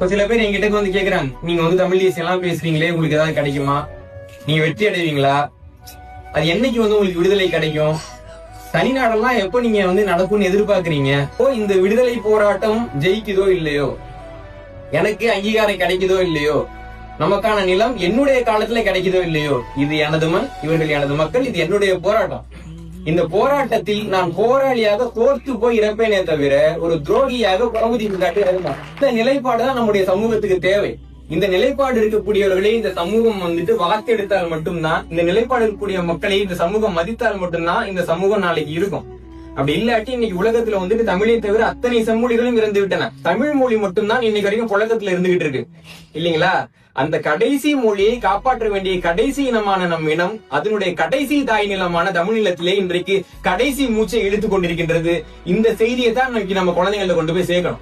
இப்போ சில பேர் என்கிட்ட வந்து கேக்குறாங்க. நீங்க வந்து தமிழ் தேசியம் எல்லாம் பேசுறீங்களே உங்களுக்கு ஏதாவது கிடைக்குமா? நீங்க வெற்றி அடைவீங்களா? அது என்னைக்கு வந்து உங்களுக்கு விடுதலை கிடைக்கும்? தனி நாடெல்லாம் எப்போ நீங்க வந்து நடக்கும்னு எதிர்பார்க்கறீங்க? ஓ இந்த விடுதலை போராட்டம் ஜெயிக்குதோ இல்லையோ? எனக்கு அங்கீகாரம் கிடைக்குதோ இல்லையோ? நமக்கான நிலம் என்னுடைய காலத்துல கிடைக்குதோ இல்லையோ? இது எனது மண் இவர்கள் எனது மக்கள் இது என்னுடைய போராட்டம். இந்த போராட்டத்தில் நான் போராளியாக கோர்த்து போய் இறப்பேனே தவிர ஒரு துரோகியாக பரமதிப்பு காட்டி இறந்தேன். இந்த நிலைப்பாடுதான் நம்முடைய சமூகத்துக்கு தேவை இந்த நிலைப்பாடு இருக்கக்கூடியவர்களே இந்த சமூகம் வந்துட்டு வாக்கெடுத்தால் மட்டும்தான் இந்த நிலைப்பாடு இருக்கக்கூடிய மக்களை இந்த சமூகம் மதித்தால் மட்டும்தான் இந்த சமூகம் நாளைக்கு இருக்கும் அப்படி இல்லாட்டி இன்னைக்கு உலகத்துல வந்துட்டு தமிழை தவிர அத்தனை செம்மொழிகளும் இறந்து விட்டன. தமிழ் மொழி மட்டும்தான் இன்னைக்கு வரைக்கும் புழக்கத்துல இருந்துகிட்டு இருக்கு. இல்லைங்களா? அந்த கடைசி மொழியை காப்பாற்ற வேண்டிய கடைசி இனமான நம் இனம் அதனுடைய கடைசி தாய் நிலமான தமிழ்நிலத்திலே இன்றைக்கு கடைசி மூச்சை இழுத்துக் கொண்டிருக்கின்றது. இந்த செய்தியை தான் இன்னைக்கு நம்ம குழந்தைங்கள்ட்ட கொண்டு போய் சேர்க்கணும்.